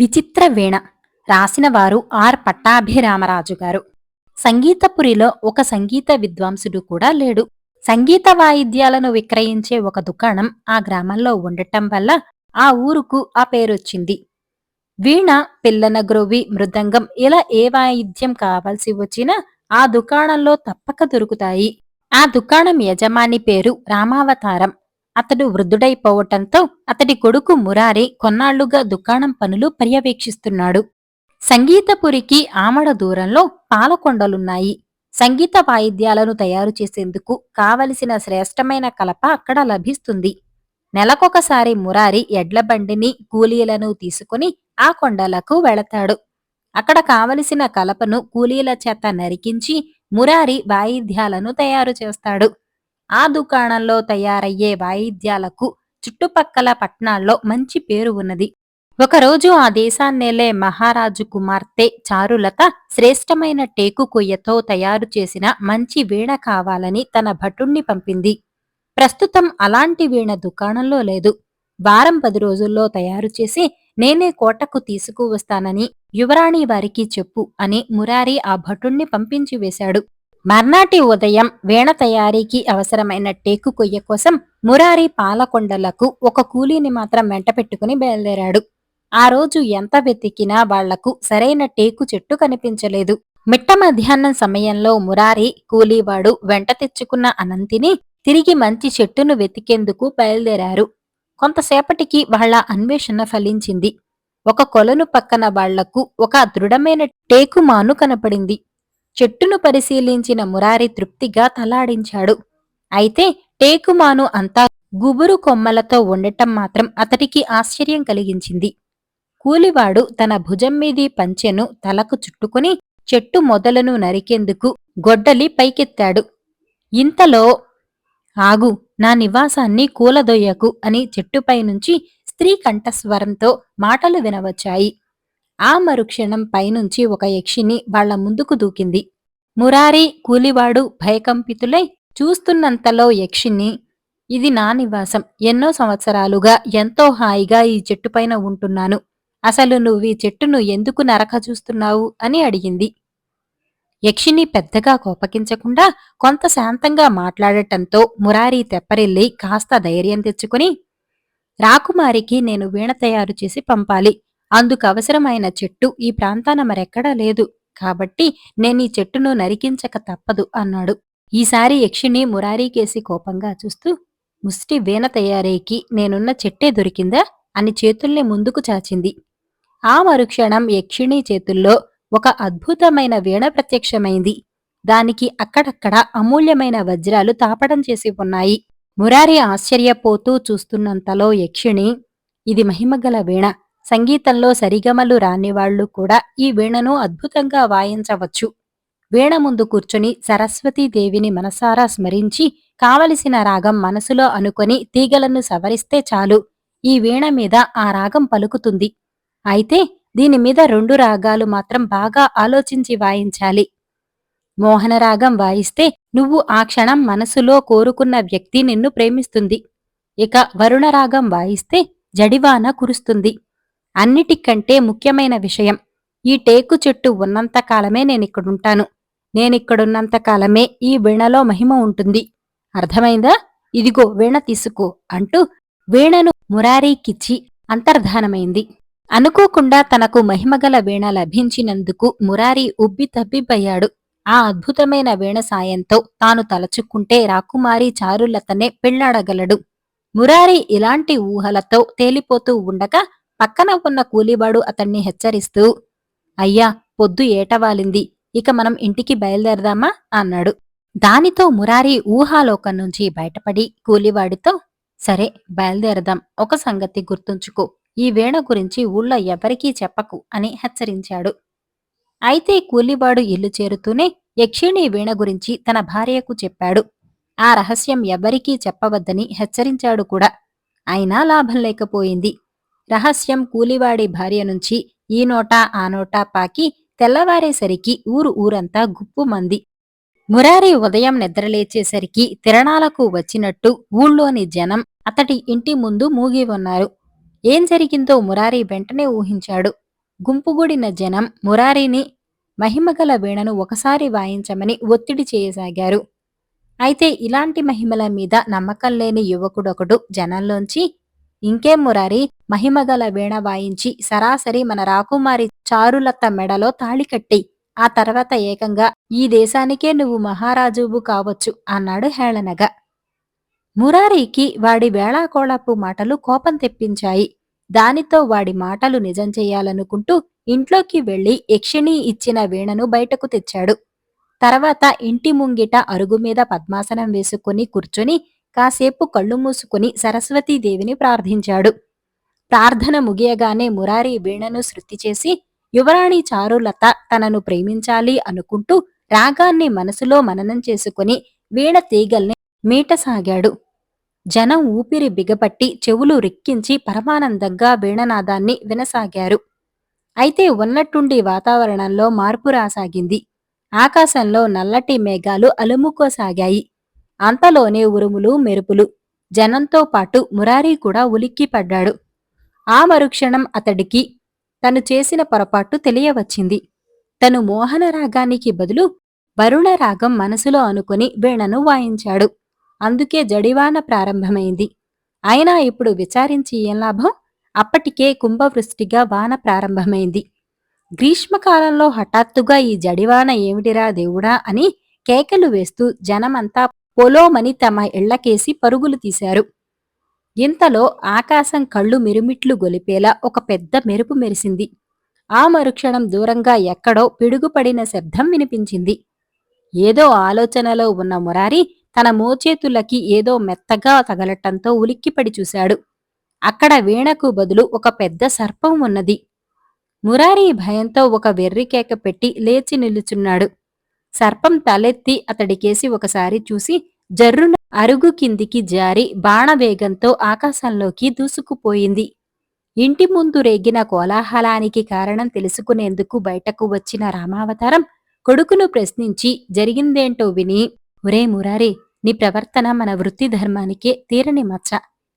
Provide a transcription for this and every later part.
విచిత్ర వీణ రాసినవారు ఆర్ పట్టాభిరామరాజు గారు సంగీతపురిలో ఒక సంగీత విద్వాంసుడు కూడా లేడు. సంగీత వాయిద్యాలను విక్రయించే ఒక దుకాణం ఆ గ్రామంలో ఉండటం వల్ల ఆ ఊరుకు ఆ పేరొచ్చింది. వీణ పిల్లన గ్రోవి మృదంగం ఇలా ఏ వాయిద్యం కావాల్సి వచ్చినా ఆ దుకాణంలో తప్పక దొరుకుతాయి. ఆ దుకాణం యజమాని పేరు రామావతారం. అతడు వృద్ధుడైపోవటంతో అతడి కొడుకు మురారి కొన్నాళ్ళుగా దుకాణం పనులు పర్యవేక్షిస్తున్నాడు. సంగీతపురికి ఆమడ దూరంలో పాలకొండలున్నాయి. సంగీత వాయిద్యాలను తయారు చేసేందుకు కావలసిన శ్రేష్టమైన కలప అక్కడ లభిస్తుంది. నెలకొకసారి మురారి ఎడ్లబండిని కూలీలను తీసుకుని ఆ కొండలకు వెళతాడు. అక్కడ కావలసిన కలపను కూలీల చేత నరికించి మురారి వాయిద్యాలను తయారు చేస్తాడు. ఆ దుకాణంలో తయారయ్యే వాయిద్యాలకు చుట్టుపక్కల పట్నాల్లో మంచి పేరు ఉన్నది. ఒకరోజు ఆ దేశాన్నేలే మహారాజు కుమార్తె చారులత శ్రేష్టమైన టేకు కొయ్యతో తయారు చేసిన మంచి వీణ కావాలని తన భటుణ్ణి పంపింది. ప్రస్తుతం అలాంటి వీణ దుకాణంలో లేదు. వారం పది రోజుల్లో తయారు చేసి నేనే కోటకు తీసుకువస్తానని యువరాణి వారికి చెప్పు అని మురారి ఆ భటుణ్ణి పంపించి వేశాడు. మర్నాటి ఉదయం వీణ తయారీకి అవసరమైన టేకు కొయ్య కోసం మురారి పాలకొండలకు ఒక కూలీని మాత్రం వెంట పెట్టుకుని బయలుదేరాడు. ఆ రోజు ఎంత వెతికినా వాళ్ళకు సరైన టేకు చెట్టు కనిపించలేదు. మిట్ట మధ్యాహ్నం సమయంలో మురారి కూలీవాడు వెంట తెచ్చుకున్న అనంతిని తిరిగి మంచి చెట్టును వెతికేందుకు బయలుదేరారు. కొంతసేపటికి వాళ్ళ అన్వేషణ ఫలించింది. ఒక కొలను పక్కన వాళ్ళకు ఒక దృఢమైన టేకుమాను కనపడింది. చెట్టును పరిశీలించిన మురారి తృప్తిగా తలాడించాడు. అయితే టేకుమాను అంతా గుబురు కొమ్మలతో ఉండటం మాత్రం అతడికి ఆశ్చర్యం కలిగించింది. కూలివాడు తన భుజం మీది పంచెను తలకు చుట్టుకుని చెట్టు మొదలను నరికేందుకు గొడ్డలి పైకెత్తాడు. ఇంతలో ఆగు నా నివాసాన్ని కూలదొయ్యకు అని చెట్టుపై నుంచి స్త్రీ కంఠస్వరంతో మాటలు వినవచ్చాయి. ఆ మరుక్షణం పైనుంచి ఒక యక్షిని వాళ్ళ ముందుకు దూకింది. మురారి కూలివాడు భయకంపితులై చూస్తున్నంతలో యక్షిని ఇది నా నివాసం. ఎన్నో సంవత్సరాలుగా ఎంతో హాయిగా ఈ చెట్టుపైన ఉంటున్నాను. అసలు నువ్వు ఈ చెట్టును ఎందుకు నరక చూస్తున్నావు? అని అడిగింది. యక్షిని పెద్దగా కోపగించకుండా కొంత శాంతంగా మాట్లాడటంతో మురారి తెప్పరిల్లి కాస్త ధైర్యం తెచ్చుకుని రాకుమారికి నేను వీణ తయారు చేసి పంపాలి. అందుకు అవసరమైన చెట్టు ఈ ప్రాంతాన మరెక్కడా లేదు. కాబట్టి నేను ఈ చెట్టును నరికించక తప్పదు అన్నాడు. ఈసారి యక్షిణి మురారీకేసి కోపంగా చూస్తూ ముష్టి వీణ తయారీకి నేనున్న చెట్టే దొరికిందా? అని చేతుల్ని ముందుకు చాచింది. ఆ మరుక్షణం యక్షిణి చేతుల్లో ఒక అద్భుతమైన వీణ ప్రత్యక్షమైంది. దానికి అక్కడక్కడ అమూల్యమైన వజ్రాలు తాపడం చేసి ఉన్నాయి. మురారి ఆశ్చర్యపోతూ చూస్తున్నంతలో యక్షిణి ఇది మహిమగల వీణ. సంగీతంలో సరిగమలు రానివాళ్ళు కూడా ఈ వీణను అద్భుతంగా వాయించవచ్చు. వీణ ముందు కూర్చుని సరస్వతీదేవిని మనసారా స్మరించి కావలసిన రాగం మనసులో అనుకొని తీగలను సవరిస్తే చాలు. ఈ వీణ మీద ఆ రాగం పలుకుతుంది. అయితే దీని మీద రెండు రాగాలు మాత్రం బాగా ఆలోచించి వాయించాలి. మోహనరాగం వాయిస్తే నువ్వు ఆ క్షణం మనసులో కోరుకున్న వ్యక్తి నిన్ను ప్రేమిస్తుంది. ఇక వరుణరాగం వాయిస్తే జడివాన కురుస్తుంది. అన్నిటికంటే ముఖ్యమైన విషయం ఈ టేకు చెట్టు ఉన్నంత కాలమే నేనిక్కడుంటాను. నేనిక్కడున్నంత కాలమే ఈ వీణలో మహిమ ఉంటుంది. అర్థమైందా? ఇదిగో వీణ తీసుకో అంటూ వీణను మురారీకిచ్చి అంతర్ధానమైంది. అనుకోకుండా తనకు మహిమగల వీణ లభించినందుకు మురారి ఉబ్బి తబ్బిబ్బయ్యాడు. ఆ అద్భుతమైన వీణ సాయంతో తాను తలచుకుంటే రాకుమారి చారులతనే పెళ్ళాడగలడు మురారి ఇలాంటి ఊహలతో తేలిపోతూ ఉండగా పక్కన ఉన్న కూలీవాడు అతన్ని హెచ్చరిస్తూ అయ్యా పొద్దు ఏటవాలింది. ఇక మనం ఇంటికి బయలుదేరదామా? అన్నాడు. దానితో మురారి ఊహాలోకం నుంచి బయటపడి కూలివాడితో సరే బయలుదేరదాం. ఒక సంగతి గుర్తుంచుకో. ఈ వీణ గురించి ఊళ్ళో ఎవరికీ చెప్పకు అని హెచ్చరించాడు. అయితే కూలివాడు ఇల్లు చేరుతూనే యక్షిణి వీణ గురించి తన భార్యకు చెప్పాడు. ఆ రహస్యం ఎవరికీ చెప్పవద్దని హెచ్చరించాడు కూడా. అయినా లాభం లేకపోయింది. రహస్యం కూలివాడి భార్య నుంచి ఈ నోటా ఆ నోటా పాకి తెల్లవారేసరికి ఊరు ఊరంతా గుప్పుమంది మురారి ఉదయం నిద్రలేచేసరికి తిరణాలకు వచ్చినట్టు ఊళ్ళోని జనం అతడి ఇంటి ముందు మూగి ఉన్నారు. ఏం జరిగిందో మురారి వెంటనే ఊహించాడు. గుంపుగూడిన జనం మురారిని మహిమగల వీణను ఒకసారి వాయించమని ఒత్తిడి చేయసాగారు. అయితే ఇలాంటి మహిమల మీద నమ్మకం లేని యువకుడొకడు జనంలోంచి ఇంకేం మురారి? మహిమగల వీణ వాయించి సరాసరి మన రాకుమారి చారులత మెడలో తాళి కట్టి ఆ తర్వాత ఏకంగా ఈ దేశానికే నువ్వు మహారాజువు కావచ్చు అన్నాడు హేళనగా. మురారికి వాడి వేళాకోళపు మాటలు కోపం తెప్పించాయి. దానితో వాడి మాటలు నిజం చేయాలనుకుంటూ ఇంట్లోకి వెళ్ళి యక్షిణి ఇచ్చిన వీణను బయటకు తెచ్చాడు. తర్వాత ఇంటి ముంగిట అరుగు మీద పద్మాసనం వేసుకుని కూర్చొని కాసేపు కళ్ళు మూసుకుని సరస్వతీదేవిని ప్రార్థించాడు. ప్రార్థన ముగియగానే మురారి వీణను శృతి చేసి యువరాణి చారులత తనను ప్రేమించాలి అనుకుంటూ రాగాన్ని మనసులో మననం చేసుకుని వీణ తీగల్ని మీటసాగాడు. జనం ఊపిరి బిగపట్టి చెవులు రిక్కించి పరమానందంగా వీణనాదాన్ని వినసాగారు. అయితే ఉన్నట్టుండి వాతావరణంలో మార్పు రాసాగింది. ఆకాశంలో నల్లటి మేఘాలు అలుముకోసాగాయి. అంతలోనే ఉరుములు మెరుపులు. జనంతో పాటు మురారి కూడా ఉలిక్కిపడ్డాడు ఆ మరుక్షణం అతడికి తను చేసిన పొరపాటు తెలియవచ్చింది. తను మోహన రాగానికి బదులు వరుణ రాగం మనసులో అనుకుని వీణను వాయించాడు. అందుకే జడివాన ప్రారంభమైంది. అయినా ఇప్పుడు విచారించి ఏం లాభం? అప్పటికే కుంభవృష్టిగా వాన ప్రారంభమైంది. గ్రీష్మకాలంలో హఠాత్తుగా ఈ జడివాన ఏమిటిరా దేవుడా అని కేకలు వేస్తూ జనమంతా పొలోమని తమ ఇళ్ళకేసి పరుగులు తీశారు. ఇంతలో ఆకాశం కళ్ళు మిరుమిట్లు గొలిపేలా ఒక పెద్ద మెరుపు మెరిసింది. ఆ మరుక్షణం దూరంగా ఎక్కడో పిడుగుపడిన శబ్దం వినిపించింది. ఏదో ఆలోచనలో ఉన్న మురారి తన మోచేతులకి ఏదో మెత్తగా తగలటంతో ఉలిక్కిపడి చూశాడు. అక్కడ వీణకు బదులు ఒక పెద్ద సర్పం ఉన్నది. మురారి భయంతో ఒక వెర్రికేక పెట్టి లేచి నిలుచున్నాడు. సర్పం తలెత్తి అతడికేసి ఒకసారి చూసి జర్రున అరుగు కిందికి జారి బాణవేగంతో ఆకాశంలోకి దూసుకుపోయింది. ఇంటి ముందు రేగిన కోలాహలానికి కారణం తెలుసుకునేందుకు బయటకు వచ్చిన రామావతారం కొడుకును ప్రశ్నించి జరిగిందేంటో విని ఒరే మురారే నీ ప్రవర్తన మన వృత్తి ధర్మానికే తీరని మచ్చ.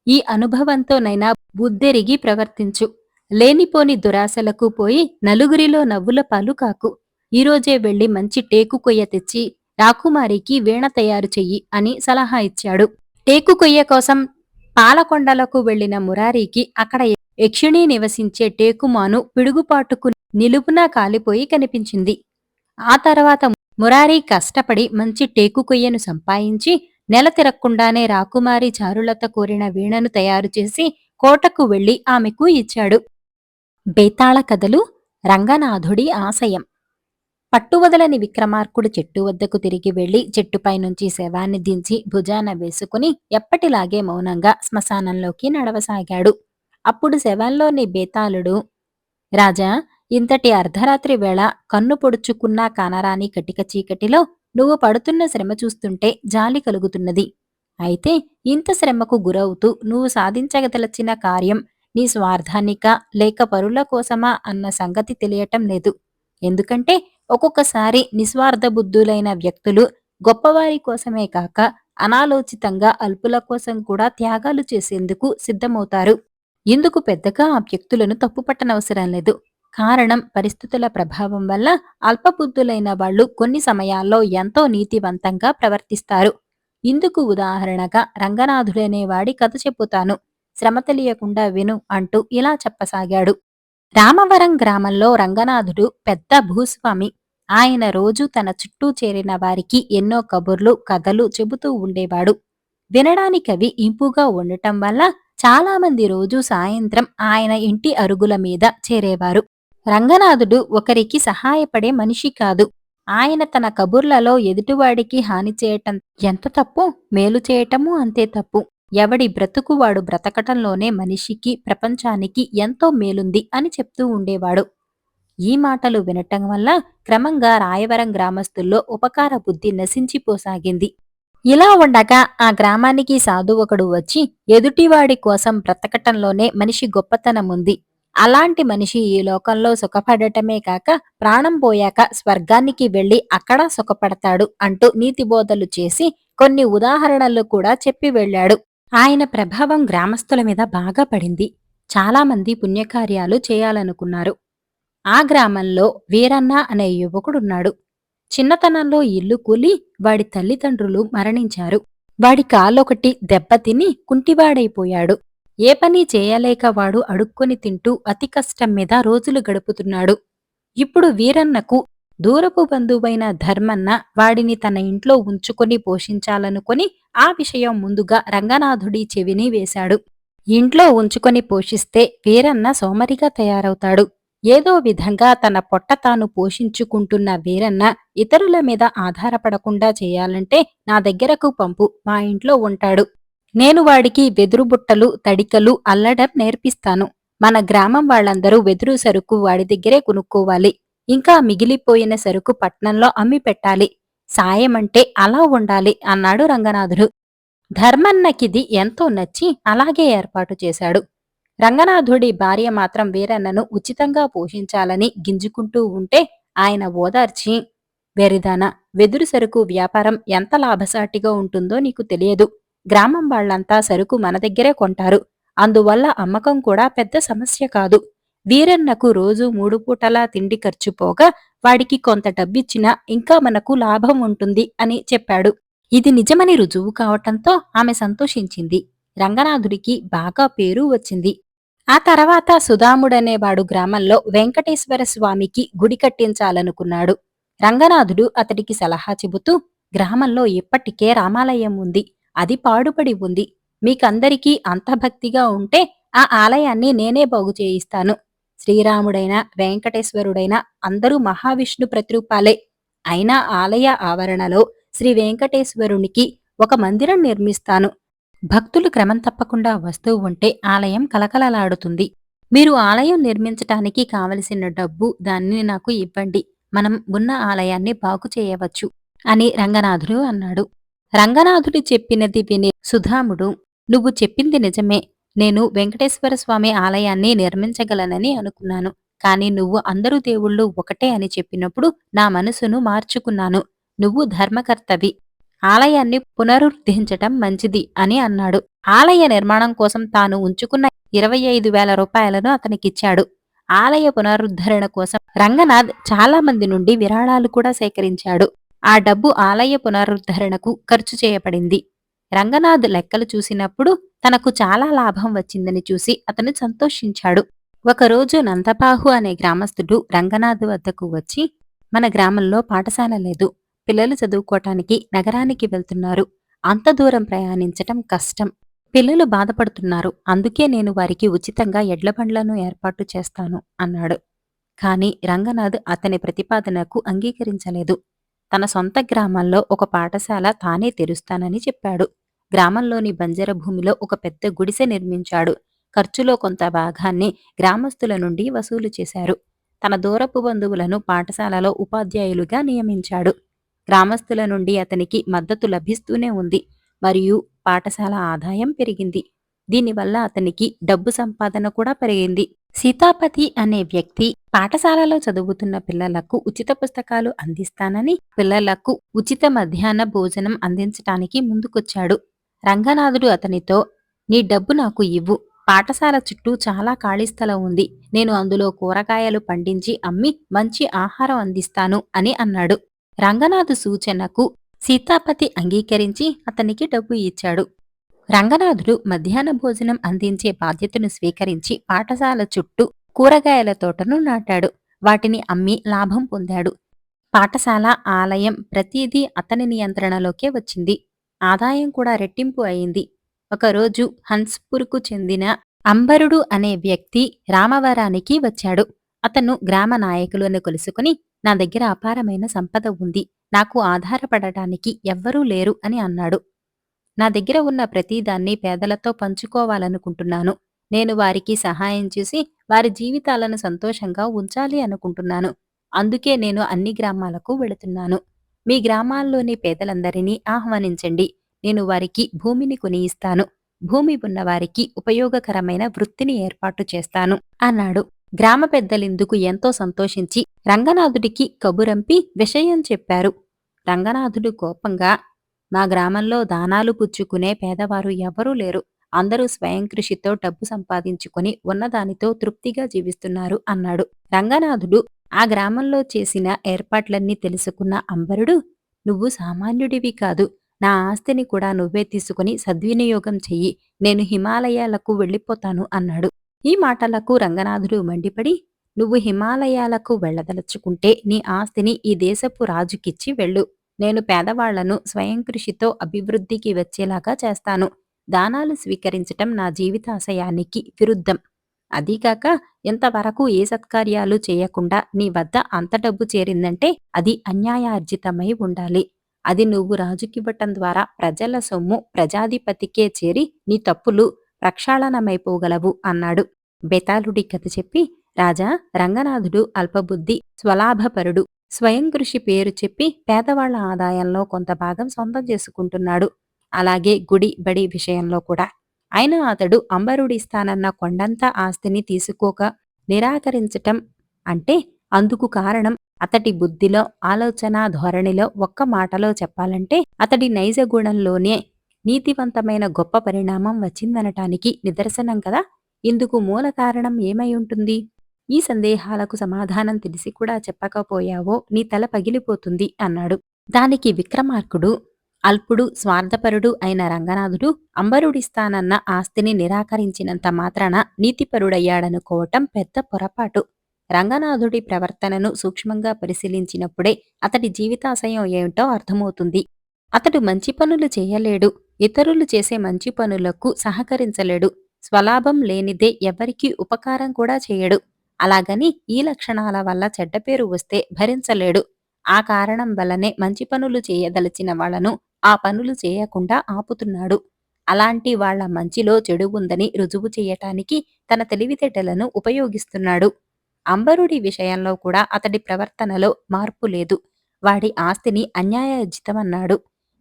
ఈ అనుభవంతోనైనా బుద్ధెరిగి ప్రవర్తించు. లేనిపోని దురాశలకు పోయి నలుగురిలో నవ్వుల పాలు కాకు. ఈరోజే వెళ్ళి మంచి టేకు కొయ్య తెచ్చి రాకుమారికి వీణ తయారు చెయ్యి అని సలహా ఇచ్చాడు. టేకు కొయ్య కోసం పాలకొండలకు వెళ్ళిన మురారికి అక్కడ యక్షిణి నివసించే టేకుమాను పిడుగుపాటుకు నిలుపున కాలిపోయి కనిపించింది. ఆ తర్వాత మురారి కష్టపడి మంచి టేకు కొయ్యను సంపాదించి నెల తిరక్కుండానే రాకుమారి చారులత కోరిన వీణను తయారు చేసి కోటకు వెళ్ళి ఆమెకు ఇచ్చాడు. బేతాళ కథలు రంగనాథుడి ఆశయం. పట్టువదలని విక్రమార్కుడు చెట్టు వద్దకు తిరిగి వెళ్ళి చెట్టుపై నుంచి శవాన్ని దించి భుజాన వేసుకుని ఎప్పటిలాగే మౌనంగా శ్మశానంలోకి నడవసాగాడు. అప్పుడు శవంలోని బేతాళుడు రాజా ఇంతటి అర్ధరాత్రి వేళ కన్ను పొడుచుకున్నా కానరాని కటిక చీకటిలో నువ్వు పడుతున్న శ్రమ చూస్తుంటే జాలి కలుగుతున్నది. అయితే ఇంత శ్రమకు గురవుతూ నువ్వు సాధించగదలచిన కార్యం నీ స్వార్థానిక లేక పరుల కోసమా అన్న సంగతి తెలియటం లేదు. ఎందుకంటే ఒక్కొక్కసారి నిస్వార్థ బుద్ధులైన వ్యక్తులు గొప్పవారి కోసమే కాక అనాలోచితంగా అల్పుల కోసం కూడా త్యాగాలు చేసేందుకు సిద్ధమవుతారు. ఇందుకు పెద్దగా ఆ వ్యక్తులను తప్పుపట్టనవసరం లేదు. కారణం పరిస్థితుల ప్రభావం వల్ల అల్పబుద్ధులైన వాళ్ళు కొన్ని సమయాల్లో ఎంతో నీతివంతంగా ప్రవర్తిస్తారు. ఇందుకు ఉదాహరణగా రంగనాథుడనే వాడి కథ చెప్పుతాను. శ్రమ తెలియకుండా విను అంటూ ఇలా చెప్పసాగాడు. రామవరం గ్రామంలో రంగనాథుడు పెద్ద భూస్వామి. ఆయన రోజు తన చుట్టూ చేరిన వారికి ఎన్నో కబుర్లు కథలు చెబుతూ ఉండేవాడు. వినడానికవి ఇంపుగా ఉండటం వల్ల చాలామంది రోజు సాయంత్రం ఆయన ఇంటి అరుగుల మీద చేరేవారు. రంగనాథుడు ఒకరికి సహాయపడే మనిషి కాదు. ఆయన తన కబుర్లలో ఎదుటివాడికి హాని చేయటం ఎంత తప్పు మేలు చేయటము అంతే తప్పు. ఎవడి బ్రతుకు వాడు బ్రతకటంలోనే మనిషికి ప్రపంచానికి ఎంతో మేలుంది అని చెప్తూ ఉండేవాడు. ఈ మాటలు వినటం వల్ల క్రమంగా రాయవరం గ్రామస్తుల్లో ఉపకార బుద్ధి నశించిపోసాగింది. ఇలా ఉండగా ఆ గ్రామానికి సాధు ఒకడు వచ్చి ఎదుటివాడి కోసం బ్రతకటంలోనే మనిషి గొప్పతనముంది అలాంటి మనిషి ఈ లోకంలో సుఖపడటమే కాక ప్రాణం పోయాక స్వర్గానికి వెళ్ళి అక్కడ సుఖపడతాడు అంటూ నీతిబోధలు చేసి కొన్ని ఉదాహరణలు కూడా చెప్పి వెళ్ళాడు. ఆయన ప్రభావం గ్రామస్తుల మీద బాగా పడింది. చాలామంది పుణ్యకార్యాలు చేయాలనుకున్నారు. ఆ గ్రామంలో వీరన్న అనే యువకుడున్నాడు. చిన్నతనంలో ఇల్లు కూలి వాడి తల్లిదండ్రులు మరణించారు. వాడి కాలొకటి దెబ్బతిని కుంటివాడైపోయాడు. ఏ పని చేయలేక వాడు అడుక్కొని తింటూ అతి కష్టం మీద రోజులు గడుపుతున్నాడు. ఇప్పుడు వీరన్నకు దూరపు బంధువైన ధర్మన్న వాడిని తన ఇంట్లో ఉంచుకొని పోషించాలనుకొని ఆ విషయం ముందుగా రంగనాథుడి చెవిని వేశాడు. ఇంట్లో ఉంచుకొని పోషిస్తే వీరన్న సోమరిగా తయారవుతాడు. ఏదో విధంగా తన పొట్ట తాను పోషించుకుంటున్న వీరన్న ఇతరుల మీద ఆధారపడకుండా చేయాలంటే నా దగ్గరకు పంపు మా ఇంట్లో ఉంటాడు. నేను వాడికి వెదురు బుట్టలు తడికలు అల్లడం నేర్పిస్తాను. మన గ్రామం వాళ్ళందరూ వెదురు సరుకు వాడి దగ్గరే కొనుక్కోవాలి. ఇంకా మిగిలిపోయిన సరుకు పట్నంలో అమ్మి పెట్టాలి సాయమంటే అలా ఉండాలి అన్నాడు రంగనాథుడు. ధర్మన్నకిది ఎంతో నచ్చి అలాగే ఏర్పాటు చేశాడు. రంగనాథుడి భార్య మాత్రం వీరన్నను ఉచితంగా పోషించాలని గింజుకుంటూ ఉంటే ఆయన ఓదార్చి వెరిదాన వెదురు సరుకు వ్యాపారం ఎంత లాభసాటిగా ఉంటుందో నీకు తెలియదు. గ్రామం వాళ్ళంతా సరుకు మన దగ్గరే కొంటారు. అందువల్ల అమ్మకం కూడా పెద్ద సమస్య కాదు. వీరన్నకు రోజు మూడు పూటలా తిండి ఖర్చు పోగా వాడికి కొంత డబ్బిచ్చినా ఇంకా మనకు లాభం ఉంటుంది అని చెప్పాడు. ఇది నిజమని రుజువు కావటంతో ఆమె సంతోషించింది. రంగనాథుడికి బాగా పేరు వచ్చింది. ఆ తర్వాత సుధాముడనేవాడు గ్రామంలో వెంకటేశ్వర స్వామికి గుడి కట్టించాలనుకున్నాడు. రంగనాథుడు అతడికి సలహా చెబుతూ గ్రామంలో ఇప్పటికే రామాలయం ఉంది. అది పాడుపడి ఉంది. మీకందరికీ అంత భక్తిగా ఉంటే ఆ ఆలయాన్ని నేనే బాగు చేయిస్తాను. శ్రీరాముడైన వెంకటేశ్వరుడైన అందరూ మహావిష్ణు ప్రతిరూపాలే. అయినా ఆలయ ఆవరణలో శ్రీ వెంకటేశ్వరునికి ఒక మందిరం నిర్మిస్తాను. భక్తులు క్రమం తప్పకుండా వస్తూ ఉంటే ఆలయం కలకలలాడుతుంది మీరు ఆలయం నిర్మించటానికి కావలసిన డబ్బు దాన్ని నాకు ఇవ్వండి. మనం ఉన్న ఆలయాన్ని బాగు చేయవచ్చు అని రంగనాథుడు అన్నాడు. రంగనాథుడు చెప్పినది విని సుధాముడు నువ్వు చెప్పింది నిజమే. నేను వెంకటేశ్వర స్వామి ఆలయాన్ని నిర్మించగలనని అనుకున్నాను. కానీ నువ్వు అందరూ దేవుళ్ళు ఒకటే అని చెప్పినప్పుడు నా మనసును మార్చుకున్నాను. నువ్వు ధర్మకర్తవి. ఆలయాన్ని పునరుద్ధరించటం మంచిది అని అన్నాడు. ఆలయ నిర్మాణం కోసం తాను ఉంచుకున్న ఇరవై ఐదు వేల రూపాయలను అతనికిచ్చాడు. ఆలయ పునరుద్ధరణ కోసం రంగనాథ్ చాలా మంది నుండి విరాళాలు కూడా సేకరించాడు. ఆ డబ్బు ఆలయ పునరుద్ధరణకు ఖర్చు చేయబడింది. రంగనాథ్ లెక్కలు చూసినప్పుడు తనకు చాలా లాభం వచ్చిందని చూసి అతను సంతోషించాడు. ఒకరోజు నందపాహు అనే గ్రామస్తుడు రంగనాథ్ వద్దకు వచ్చి మన గ్రామంలో పాఠశాల లేదు. పిల్లలు చదువుకోటానికి నగరానికి వెళ్తున్నారు. అంత దూరం ప్రయాణించటం కష్టం. పిల్లలు బాధపడుతున్నారు. అందుకే నేను వారికి ఉచితంగా ఎడ్లబండ్లను ఏర్పాటు చేస్తాను అన్నాడు. కాని రంగనాథ్ అతని ప్రతిపాదనకు అంగీకరించలేదు. తన సొంత గ్రామంలో ఒక పాఠశాల తానే తెరుస్తానని చెప్పాడు. గ్రామంలోని బంజర భూమిలో ఒక పెద్ద గుడిసె నిర్మించాడు. ఖర్చులో కొంత భాగాన్ని గ్రామస్తుల నుండి వసూలు చేశారు. తన దూరపు బంధువులను పాఠశాలలో ఉపాధ్యాయులుగా నియమించాడు. గ్రామస్తుల నుండి అతనికి మద్దతు లభిస్తూనే ఉంది మరియు పాఠశాల ఆదాయం పెరిగింది. దీనివల్ల అతనికి డబ్బు సంపాదన కూడా పెరిగింది. సీతాపతి అనే వ్యక్తి పాఠశాలలో చదువుతున్న పిల్లలకు ఉచిత పుస్తకాలు అందిస్తానని పిల్లలకు ఉచిత మధ్యాహ్న భోజనం అందించటానికి ముందుకొచ్చాడు. రంగనాథుడు అతనితో నీ డబ్బు నాకు ఇవ్వు. పాఠశాల చుట్టూ చాలా ఖాళీ స్థలం ఉంది. నేను అందులో కూరగాయలు పండించి అమ్మి మంచి ఆహారం అందిస్తాను అని అన్నాడు. రంగనాథు సూచనకు సీతాపతి అంగీకరించి అతనికి డబ్బు ఇచ్చాడు. రంగనాథుడు మధ్యాహ్న భోజనం అందించే బాధ్యతను స్వీకరించి పాఠశాల చుట్టూ కూరగాయల తోటను నాటాడు. వాటిని అమ్మి లాభం పొందాడు. పాఠశాల ఆలయం ప్రతిదీ అతని నియంత్రణలోకే వచ్చింది. ఆదాయం కూడా రెట్టింపు అయింది. ఒకరోజు హన్స్పూర్కు చెందిన అంబరుడు అనే వ్యక్తి రామవరానికి వచ్చాడు. అతను గ్రామ నాయకులను కలుసుకుని నా దగ్గర అపారమైన సంపద ఉంది. నాకు ఆధారపడటానికి ఎవ్వరూ లేరు అని అన్నాడు. నా దగ్గర ఉన్న ప్రతిదాన్ని పేదలతో పంచుకోవాలనుకుంటున్నాను. నేను వారికి సహాయం చేసి వారి జీవితాలను సంతోషంగా ఉంచాలి అనుకుంటున్నాను. అందుకే నేను అన్ని గ్రామాలకు వెళుతున్నాను. మీ గ్రామాల్లోని పేదలందరినీ ఆహ్వానించండి. నేను వారికి భూమిని కొని ఇస్తాను భూమి ఉన్నవారికి ఉపయోగకరమైన వృత్తిని ఏర్పాటు చేస్తాను అన్నాడు. గ్రామ పెద్దలిందుకు ఎంతో సంతోషించి రంగనాథుడికి కబురంపి విషయం చెప్పారు. రంగనాథుడు కోపంగా మా గ్రామంలో దానాలు పుచ్చుకునే పేదవారు ఎవరూ లేరు. అందరూ స్వయం కృషితో డబ్బు సంపాదించుకొని ఉన్నదానితో తృప్తిగా జీవిస్తున్నారు అన్నాడు. రంగనాథుడు ఆ గ్రామంలో చేసిన ఏర్పాట్లన్నీ తెలుసుకున్న అంబరుడు నువ్వు సామాన్యుడివి కాదు. నా ఆస్తిని కూడా నువ్వే తీసుకుని సద్వినియోగం చెయ్యి. నేను హిమాలయాలకు వెళ్ళిపోతాను అన్నాడు. ఈ మాటలకు రంగనాథుడు మండిపడి నువ్వు హిమాలయాలకు వెళ్ళదలుచుకుంటే నీ ఆస్తిని ఈ దేశపు రాజుకిచ్చి వెళ్ళు. నేను పేదవాళ్ళను స్వయం కృషితో అభివృద్ధికి వచ్చేలాగా చేస్తాను. దానాలు స్వీకరించటం నా జీవితాశయానికి విరుద్ధం. అదీగాక ఇంతవరకు ఏ సత్కార్యాలు చేయకుండా నీ వద్ద అంత డబ్బు చేరిందంటే అది అన్యాయార్జితమై ఉండాలి. అది నువ్వు రాజుకివ్వటం ద్వారా ప్రజల సొమ్ము ప్రజాధిపతికే చేరి నీ తప్పులు ప్రక్షాళనమైపోగలవు అన్నాడు. బెతాళుడి కథ చెప్పి రాజా రంగనాథుడు అల్పబుద్ధి స్వలాభపరుడు. స్వయం కృషి పేరు చెప్పి పేదవాళ్ళ ఆదాయంలో కొంత భాగం సొంతం చేసుకుంటున్నాడు. అలాగే గుడి బడి విషయంలో కూడా. అయినా అతడు అంబరుడిస్తానన్న కొండంత ఆస్తిని తీసుకోక నిరాకరించటం అంటే అందుకు కారణం అతడి బుద్ధిలో ఆలోచన ధోరణిలో ఒక్క మాటలో చెప్పాలంటే అతడి నైజ గుణంలోనే నీతివంతమైన గొప్ప పరిణామం వచ్చిందనటానికి నిదర్శనం కదా? ఇందుకు మూల కారణం ఏమై ఉంటుంది? ఈ సందేహాలకు సమాధానం తెలిసి కూడా చెప్పకపోయావో నీ తల పగిలిపోతుంది అన్నాడు. దానికి విక్రమార్కుడు అల్పుడు స్వార్థపరుడు అయిన రంగనాథుడు అంబరుడిస్తానన్న ఆస్తిని నిరాకరించినంత మాత్రాన నీతిపరుడయ్యాడనుకోవటం పెద్ద పొరపాటు. రంగనాథుడి ప్రవర్తనను సూక్ష్మంగా పరిశీలించినప్పుడే అతడి జీవితాశయం ఏమిటో అర్థమవుతుంది. అతడు మంచి పనులు చేయలేడు ఇతరులు చేసే మంచి పనులకు సహకరించలేడు స్వలాభం లేనిదే ఎవరికీ ఉపకారం కూడా చేయడు. అలాగని ఈ లక్షణాల వల్ల చెడ్డ పేరు వస్తే భరించలేడు. ఆ కారణం వల్లనే మంచి పనులు చేయదలిచిన వాళ్ళను ఆ పనులు చేయకుండా ఆపుతున్నాడు. అలాంటి వాళ్ళ మంచిలో చెడు ఉందని రుజువు చేయటానికి తన తెలివితేటలను ఉపయోగిస్తున్నాడు. అంబరుడి విషయంలో కూడా అతడి ప్రవర్తనలో మార్పు లేదు. వాడి ఆస్తిని అన్యాయజితమన్నాడు.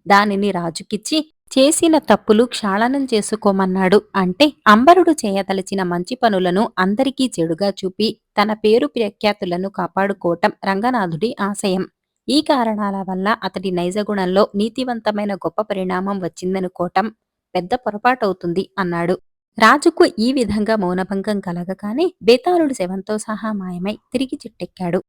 దానిని రాజుకిచ్చి చేసిన తప్పులు క్షాళనం చేసుకోమన్నాడు అంటే అంబరుడు చేయదలిచిన మంచి పనులను అందరికీ చెడుగా చూపి తన పేరు ప్రఖ్యాతులను కాపాడుకోవటం రంగనాథుడి ఆశయం. ఈ కారణాల వల్ల అతడి నైజగుణంలో నీతివంతమైన గొప్ప పరిణామం వచ్చిందనుకోవటం పెద్ద పొరపాటవుతుంది అన్నాడు. రాజుకు ఈ విధంగా మౌనభంగం కలగగానే బేతాళుడు శవంతో సహా మాయమై తిరిగి చిట్టెక్కాడు.